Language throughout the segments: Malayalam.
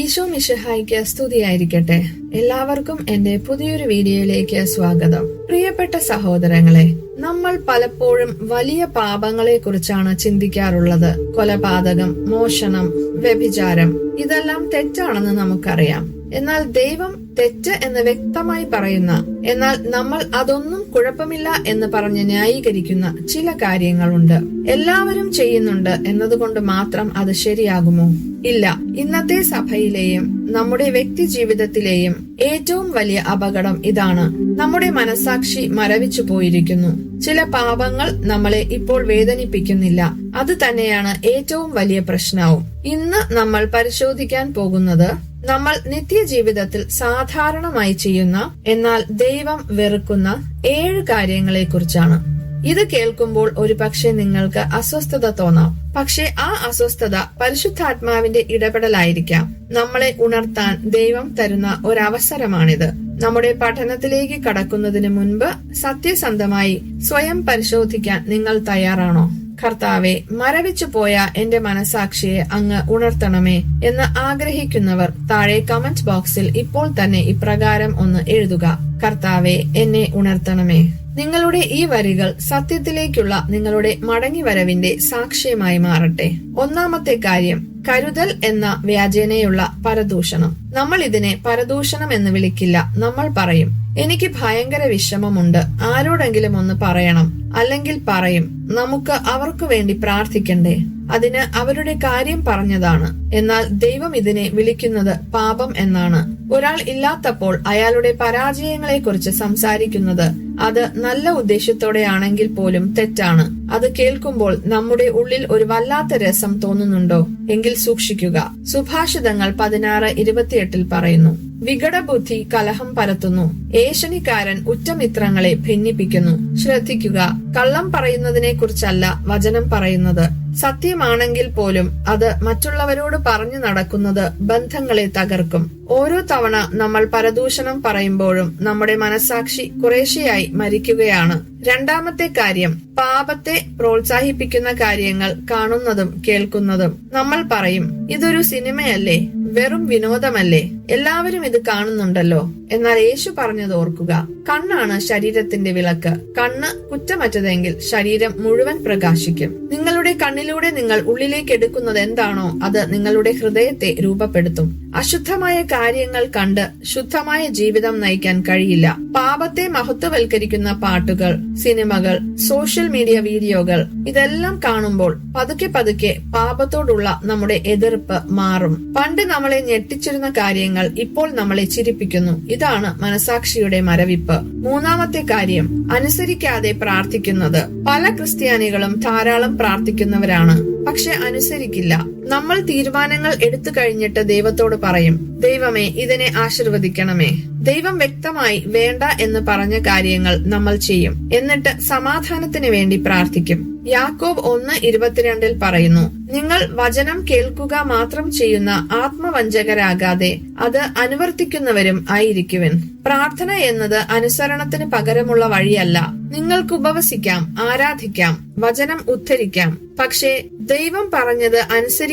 ഈശോ മിഷഹായിക്ക് സ്തുതിയായിരിക്കട്ടെ. എല്ലാവർക്കും എന്റെ പുതിയൊരു വീഡിയോയിലേക്ക് സ്വാഗതം. പ്രിയപ്പെട്ട സഹോദരങ്ങളെ നമ്മൾ പലപ്പോഴും വലിയ പാപങ്ങളെ കുറിച്ചാണ് ചിന്തിക്കാറുള്ളത്. കൊലപാതകം മോഷണം വ്യഭിചാരം ഇതെല്ലാം തെറ്റാണെന്ന് നമുക്കറിയാം. എന്നാൽ ദൈവം തെറ്റ് എന്ന് വ്യക്തമായി പറയുന്ന എന്നാൽ നമ്മൾ അതൊന്നും കുഴപ്പമില്ല എന്ന് പറഞ്ഞ് ന്യായീകരിക്കുന്ന ചില കാര്യങ്ങളുണ്ട്. എല്ലാവരും ചെയ്യുന്നുണ്ട് എന്നതുകൊണ്ട് മാത്രം അത് ശരിയാകുമോ? ഇല്ല. ഇന്നത്തെ സഭയിലെയും നമ്മുടെ വ്യക്തി ജീവിതത്തിലെയും ഏറ്റവും വലിയ അപകടം ഇതാണ്. നമ്മുടെ മനസാക്ഷി മരവിച്ചു പോയിരിക്കുന്നു. ചില പാപങ്ങൾ നമ്മളെ ഇപ്പോൾ വേദനിപ്പിക്കുന്നില്ല. അത് തന്നെയാണ് ഏറ്റവും വലിയ പ്രശ്നവും. ഇന്ന് നമ്മൾ പരിശോധിക്കാൻ പോകുന്നത് നമ്മൾ നിത്യജീവിതത്തിൽ സാധാരണമായി ചെയ്യുന്ന എന്നാൽ ദൈവം വെറുക്കുന്ന ഏഴ് കാര്യങ്ങളെ കുറിച്ചാണ് ഇത് കേൾക്കുമ്പോൾ ഒരു പക്ഷേ നിങ്ങൾക്ക് അസ്വസ്ഥത തോന്നാം. പക്ഷെ ആ അസ്വസ്ഥത പരിശുദ്ധാത്മാവിന്റെ ഇടപെടലായിരിക്കാം. നമ്മളെ ഉണർത്താൻ ദൈവം തരുന്ന ഒരവസരമാണിത്. നമ്മുടെ പഠനത്തിലേക്ക് കടക്കുന്നതിന് മുൻപ് സത്യസന്ധമായി സ്വയം പരിശോധിക്കാൻ നിങ്ങൾ തയ്യാറാണോ? കർത്താവെ മരവിച്ചു പോയ എന്റെ മനസാക്ഷിയെ അങ്ങ് ഉണർത്തണമേ എന്ന് ആഗ്രഹിക്കുന്നവർ താഴെ കമന്റ് ബോക്സിൽ ഇപ്പോൾ തന്നെ ഇപ്രകാരം ഒന്ന് എഴുതുക. കർത്താവെ എന്നെ ഉണർത്തണമേ. നിങ്ങളുടെ ഈ വരികൾ സത്യത്തിലേക്കുള്ള നിങ്ങളുടെ മടങ്ങിവരവിന്റെ സാക്ഷ്യമായി മാറട്ടെ. ഒന്നാമത്തെ കാര്യം കരുതൽ എന്ന വ്യാജേനയുള്ള പരദൂഷണം. നമ്മൾ ഇതിനെ പരദൂഷണം എന്ന് വിളിക്കില്ല. നമ്മൾ പറയും എനിക്ക് ഭയങ്കര വിഷമമുണ്ട്. ആരോടെങ്കിലും ഒന്ന് പറയണം. അല്ലെങ്കിൽ പറയും നമുക്ക് അവർക്ക് വേണ്ടി പ്രാർത്ഥിക്കണ്ടേ? അതിന് അവരുടെ കാര്യം പറഞ്ഞതാണ്. എന്നാൽ ദൈവം ഇതിനെ വിളിക്കുന്നത് പാപം എന്നാണ്. ഒരാൾ ഇല്ലാത്തപ്പോൾ അയാളുടെ പരാജയങ്ങളെ കുറിച്ച് സംസാരിക്കുന്നത് അത് നല്ല ഉദ്ദേശത്തോടെയാണെങ്കിൽ പോലും തെറ്റാണ്. അത് കേൾക്കുമ്പോൾ നമ്മുടെ ഉള്ളിൽ ഒരു വല്ലാത്ത രസം തോന്നുന്നുണ്ടോ? എങ്കിൽ സൂക്ഷിക്കുക. സുഭാഷിതങ്ങൾ പതിനാറ് ഇരുപത്തിയെട്ടിൽ പറയുന്നു. വികടബുദ്ധി കലഹം പരത്തുന്നു. ഏഷണിക്കാരൻ ഉറ്റമിത്രങ്ങളെ ഭിന്നിപ്പിക്കുന്നു. ശ്രദ്ധിക്കുക കള്ളം പറയുന്നതിനെ കുറിച്ചല്ല വചനം പറയുന്നത്. സത്യമാണെങ്കിൽ പോലും അത് മറ്റുള്ളവരോട് പറഞ്ഞു നടക്കുന്നത് ബന്ധങ്ങളെ തകർക്കും. ഓരോ തവണ നമ്മൾ പരദൂഷണം പറയുമ്പോഴും നമ്മുടെ മനസാക്ഷി കുറേശ്ശെയായി മരിക്കുകയാണ്. രണ്ടാമത്തെ കാര്യം പാപത്തെ പ്രോത്സാഹിപ്പിക്കുന്ന കാര്യങ്ങൾ കാണുന്നതും കേൾക്കുന്നതും നമ്മൾ പറയും. ഇതൊരു സിനിമയല്ലേ? വെറും വിനോദമല്ലേ? എല്ലാവരും ഇത് കാണുന്നുണ്ടല്ലോ. എന്നാൽ യേശു പറഞ്ഞത് ഓർക്കുക. കണ്ണാണ് ശരീരത്തിന്റെ വിളക്ക്. കണ്ണ് കുറ്റമറ്റതെങ്കിൽ ശരീരം മുഴുവൻ പ്രകാശിക്കും. നിങ്ങളുടെ കണ്ണിലൂടെ നിങ്ങൾ ഉള്ളിലേക്ക് എടുക്കുന്നത് എന്താണോ അത് നിങ്ങളുടെ ഹൃദയത്തെ രൂപപ്പെടുത്തും. അശുദ്ധമായ കാര്യങ്ങൾ കണ്ട് ശുദ്ധമായ ജീവിതം നയിക്കാൻ കഴിയില്ല. പാപത്തെ മഹത്വവൽക്കരിക്കുന്ന പാട്ടുകൾ സിനിമകൾ സോഷ്യൽ മീഡിയ വീഡിയോകൾ ഇതെല്ലാം കാണുമ്പോൾ പതുക്കെ പതുക്കെ പാപത്തോടുള്ള നമ്മുടെ എതിർപ്പ് മാറും. പണ്ട് നമ്മളെ ഞെട്ടിച്ചിരുന്ന കാര്യങ്ങൾ ഇപ്പോൾ നമ്മളെ ചിരിപ്പിക്കുന്നു. ഇതാണ് മനസാക്ഷിയുടെ മരവിപ്പ്. മൂന്നാമത്തെ കാര്യം അനുസരിക്കാതെ പ്രാർത്ഥിക്കുന്നത്. പല ക്രിസ്ത്യാനികളും ധാരാളം പ്രാർത്ഥിക്കുന്നവരാണ്. പക്ഷെ അനുസരിക്കില്ല. നമ്മൾ തീരുമാനങ്ങൾ എടുത്തു കഴിഞ്ഞിട്ട് ദൈവത്തോട് പറയും ദൈവമേ ഇതിനെ ആശീർവദിക്കണമേ. ദൈവം വ്യക്തമായി വേണ്ട എന്ന് പറഞ്ഞ കാര്യങ്ങൾ നമ്മൾ ചെയ്യും. എന്നിട്ട് സമാധാനത്തിന് വേണ്ടി പ്രാർത്ഥിക്കും. യാക്കോബ് ഒന്ന് ഇരുപത്തിരണ്ടിൽ പറയുന്നു നിങ്ങൾ വചനം കേൾക്കുക മാത്രം ചെയ്യുന്ന ആത്മവഞ്ചകരാകാതെ അത് അനുവർത്തിക്കുന്നവരും ആയിരിക്കുവൻ. പ്രാർത്ഥന എന്നത് അനുസരണത്തിന് പകരമുള്ള വഴിയല്ല. നിങ്ങൾക്ക് ഉപവസിക്കാം ആരാധിക്കാം വചനം ഉദ്ധരിക്കാം. പക്ഷേ ദൈവം പറഞ്ഞത്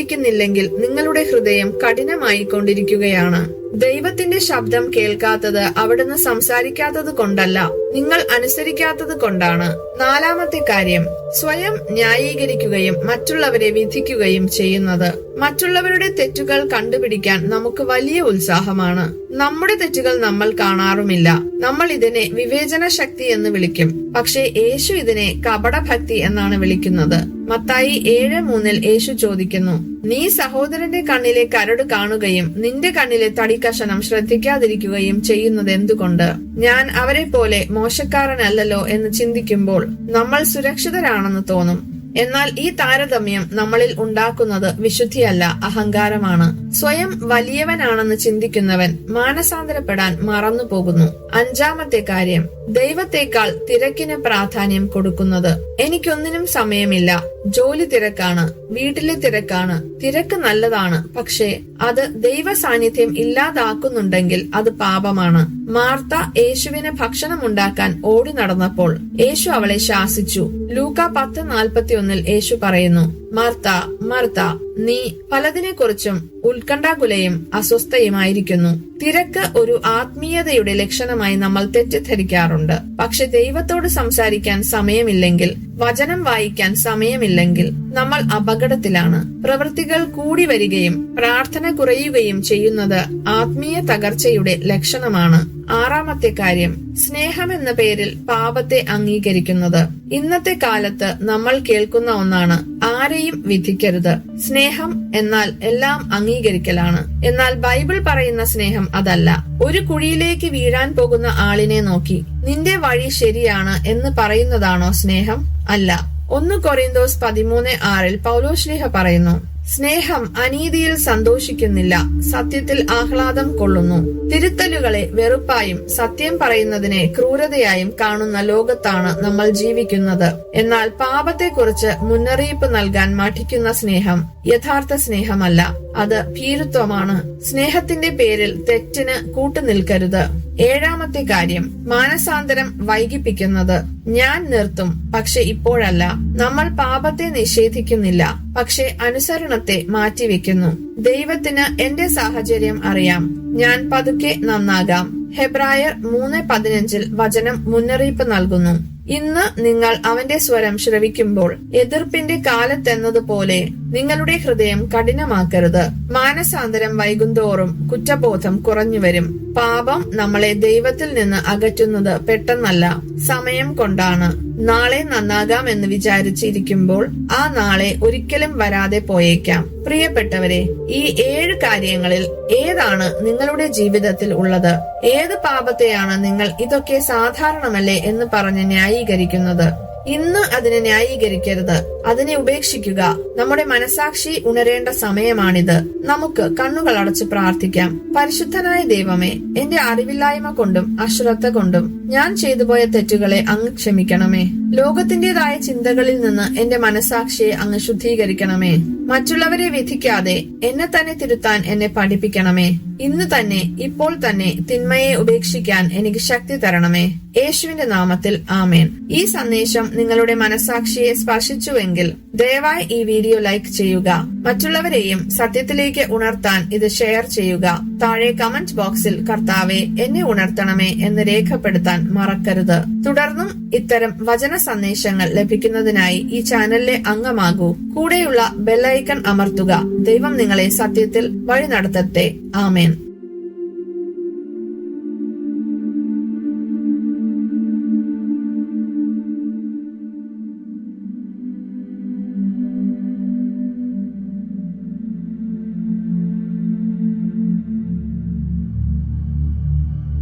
അനുസരിക്കുന്നില്ലെങ്കിൽ നിങ്ങളുടെ ഹൃദയം കഠിനമായി കൊണ്ടിരിക്കുകയാണ് ദൈവത്തിന്റെ ശബ്ദം കേൾക്കാത്തത് അവിടുന്ന് സംസാരിക്കാത്തത് കൊണ്ടല്ല നിങ്ങൾ അനുസരിക്കാത്തത് കൊണ്ടാണ്. നാലാമത്തെ കാര്യം സ്വയം ന്യായീകരിക്കുകയും മറ്റുള്ളവരെ വിധിക്കുകയും ചെയ്യുന്നത്. മറ്റുള്ളവരുടെ തെറ്റുകൾ കണ്ടുപിടിക്കാൻ നമുക്ക് വലിയ ഉത്സാഹമാണ്. നമ്മുടെ തെറ്റുകൾ നമ്മൾ കാണാറുമില്ല. നമ്മൾ ഇതിനെ വിവേചന ശക്തി എന്ന് വിളിക്കും. പക്ഷേ യേശു ഇതിനെ കപടഭക്തി എന്നാണ് വിളിക്കുന്നത്. മത്തായി ഏഴ് മൂന്നിൽ യേശു ചോദിക്കുന്നു നീ സഹോദരന്റെ കണ്ണിലെ കരട് കാണുകയും നിന്റെ കണ്ണിലെ തടിക്കഷണം ശ്രദ്ധിക്കാതിരിക്കുകയും ചെയ്യുന്നത് എന്തുകൊണ്ട് ഞാൻ അവരെ പോലെ മോശക്കാരനല്ലല്ലോ എന്ന് ചിന്തിക്കുമ്പോൾ നമ്മൾ സുരക്ഷിതരാണെന്ന് തോന്നും. എന്നാൽ ഈ താരതമ്യം നമ്മളിൽ ഉണ്ടാക്കുന്നത് വിശുദ്ധിയല്ല അഹങ്കാരമാണ്. സ്വയം വലിയവനാണെന്ന് ചിന്തിക്കുന്നവൻ മാനസാന്തരപ്പെടാൻ മറന്നു പോകുന്നു അഞ്ചാമത്തെ കാര്യം ദൈവത്തെക്കാൾ തിരക്കിന് പ്രാധാന്യം കൊടുക്കുന്നത്. എനിക്കൊന്നിനും സമയമില്ല. ജോലി തിരക്കാണ്. വീട്ടിലെ തിരക്കാണ്. തിരക്ക് നല്ലതാണ്. പക്ഷേ അത് ദൈവ സാന്നിധ്യം ഇല്ലാതാക്കുന്നുണ്ടെങ്കിൽ അത് പാപമാണ്. മാർത്ത യേശുവിന് ഭക്ഷണം ഉണ്ടാക്കാൻ ഓടി നടന്നപ്പോൾ യേശു അവളെ ശാസിച്ചു. ലൂക്ക പത്ത് നാൽപ്പത്തിയൊന്നിൽ യേശു പറയുന്നു മാർത്ത മാർത്ത നീ പലതിനെക്കുറിച്ചും ഉത്കണ്ഠാകുലയും അസ്വസ്ഥയുമായിരിക്കുന്നു. തിരക്ക് ഒരു ആത്മീയതയുടെ ലക്ഷണമായി നമ്മൾ തെറ്റിദ്ധരിക്കാറുണ്ട്. പക്ഷെ ദൈവത്തോട് സംസാരിക്കാൻ സമയമില്ലെങ്കിൽ വചനം വായിക്കാൻ സമയമില്ലെങ്കിൽ നമ്മൾ അപകടത്തിലാണ്. പ്രവൃത്തികൾ കൂടി വരികയും പ്രാർത്ഥന കുറയുകയും ചെയ്യുന്നത് ആത്മീയ തകർച്ചയുടെ ലക്ഷണമാണ്. ആറാമത്തെ കാര്യം സ്നേഹം എന്ന പേരിൽ പാപത്തെ അംഗീകരിക്കുന്നത്. ഇന്നത്തെ കാലത്ത് നമ്മൾ കേൾക്കുന്ന ഒന്നാണ് ആരെയും വിധിക്കരുത്. സ്നേഹം എന്നാൽ എല്ലാം അംഗീകരിക്കലാണ്. എന്നാൽ ബൈബിൾ പറയുന്ന സ്നേഹം അതല്ല. ഒരു കുഴിയിലേക്ക് വീഴാൻ പോകുന്ന ആളിനെ നോക്കി നിന്റെ വഴി ശരിയാണ് എന്ന് പറയുന്നതാണോ സ്നേഹം? അല്ല. ഒന്ന് കൊറിന്തോസ് പതിമൂന്ന് ആറിൽ പൗലോശ്ലേഹ പറയുന്നു. സ്നേഹം അനീതിയിൽ സന്തോഷിക്കുന്നില്ല. സത്യത്തിൽ ആഹ്ലാദം കൊള്ളുന്നു. തിരുത്തലുകളെ വെറുപ്പായും സത്യം പറയുന്നതിനെ ക്രൂരതയായും കാണുന്ന ലോകത്താണ് നമ്മൾ ജീവിക്കുന്നത്. എന്നാൽ പാപത്തെക്കുറിച്ച് മുന്നറിയിപ്പ് നൽകാൻ മഠിക്കുന്ന സ്നേഹം യഥാർത്ഥ സ്നേഹമല്ല. അത് ഭീരുത്വമാണ്. സ്നേഹത്തിന്റെ പേരിൽ തെറ്റിന് കൂട്ടുനിൽക്കരുത്. ഏഴാമത്തെ കാര്യം മാനസാന്തരം വൈകിപ്പിക്കുന്നത്. ഞാൻ നിർത്തും പക്ഷെ ഇപ്പോഴല്ല. നമ്മൾ പാപത്തെ നിഷേധിക്കുന്നില്ല പക്ഷെ അനുസരണത്തെ മാറ്റിവെക്കുന്നു. ദൈവത്തിന് എന്റെ സാഹചര്യം അറിയാം. ഞാൻ പതുക്കെ നന്നാകാം. ഹെബ്രായർ മൂന്ന് പതിനഞ്ചിൽ വചനം മുന്നറിയിപ്പ് നൽകുന്നു. ഇന്ന് നിങ്ങൾ അവന്റെ സ്വരം ശ്രവിക്കുമ്പോൾ എതിർപ്പിന്റെ കാലത്തെന്നതുപോലെ നിങ്ങളുടെ ഹൃദയം കഠിനമാക്കരുത്. മാനസാന്തരം വൈകുന്തോറും കുറ്റബോധം കുറഞ്ഞുവരും. പാപം നമ്മളെ ദൈവത്തിൽ നിന്ന് അകറ്റുന്നത് പെട്ടെന്നല്ല സമയം കൊണ്ടാണ്. നാളെ നന്നാകാം എന്ന് വിചാരിച്ചിരിക്കുമ്പോൾ ആ നാളെ ഒരിക്കലും വരാതെ പോയേക്കാം. പ്രിയപ്പെട്ടവരെ ഈ ഏഴ് കാര്യങ്ങളിൽ ഏതാണ് നിങ്ങളുടെ ജീവിതത്തിൽ ഉള്ളത്? ഏത് പാപത്തെയാണ് നിങ്ങൾ ഇതൊക്കെ സാധാരണമല്ലേ എന്ന് പറഞ്ഞ് ന്യായീകരിക്കുന്നത്? ഇന്ന് അതിനെ ന്യായീകരിക്കരുത്. അതിനെ ഉപേക്ഷിക്കുക. നമ്മുടെ മനസാക്ഷി ഉണരേണ്ട സമയമാണിത്. നമുക്ക് കണ്ണുകൾ അടച്ച് പ്രാർത്ഥിക്കാം. പരിശുദ്ധനായ ദൈവമേ എന്റെ അറിവില്ലായ്മ കൊണ്ടും അശ്രദ്ധ കൊണ്ടും ഞാൻ ചെയ്തുപോയ തെറ്റുകളെ അങ്ങ് ക്ഷമിക്കണമേ. ലോകത്തിന്റേതായ ചിന്തകളിൽ നിന്ന് എന്റെ മനസാക്ഷിയെ അങ്ങ് ശുദ്ധീകരിക്കണമേ. മറ്റുള്ളവരെ വിധിക്കാതെ എന്നെ തന്നെ തിരുത്താൻ എന്നെ പഠിപ്പിക്കണമേ. ഇന്ന് തന്നെ ഇപ്പോൾ തന്നെ തിന്മയെ ഉപേക്ഷിക്കാൻ എനിക്ക് ശക്തി തരണമേ. യേശുവിന്റെ നാമത്തിൽ ആമേൻ. ഈ സന്ദേശം നിങ്ങളുടെ മനസാക്ഷിയെ സ്പർശിച്ചുവെങ്കിൽ ദയവായി ഈ വീഡിയോ ലൈക്ക് ചെയ്യുക. മറ്റുള്ളവരെയും സത്യത്തിലേക്ക് ഉണർത്താൻ ഇത് ഷെയർ ചെയ്യുക. താഴെ കമന്റ് ബോക്സിൽ കർത്താവെ എന്നെ ഉണർത്തണമേ എന്ന് രേഖപ്പെടുത്താൻ മറക്കരുത്. തുടർന്നും ഇത്തരം വചന സന്ദേശങ്ങൾ ലഭിക്കുന്നതിനായി ഈ ചാനലിലെ അംഗമാകൂ. കൂടെയുള്ള ബെല്ലൈക്കൺ അമർത്തുക. ദൈവം നിങ്ങളെ സത്യത്തിൽ വഴി നടത്തട്ടെ ആമേൻ.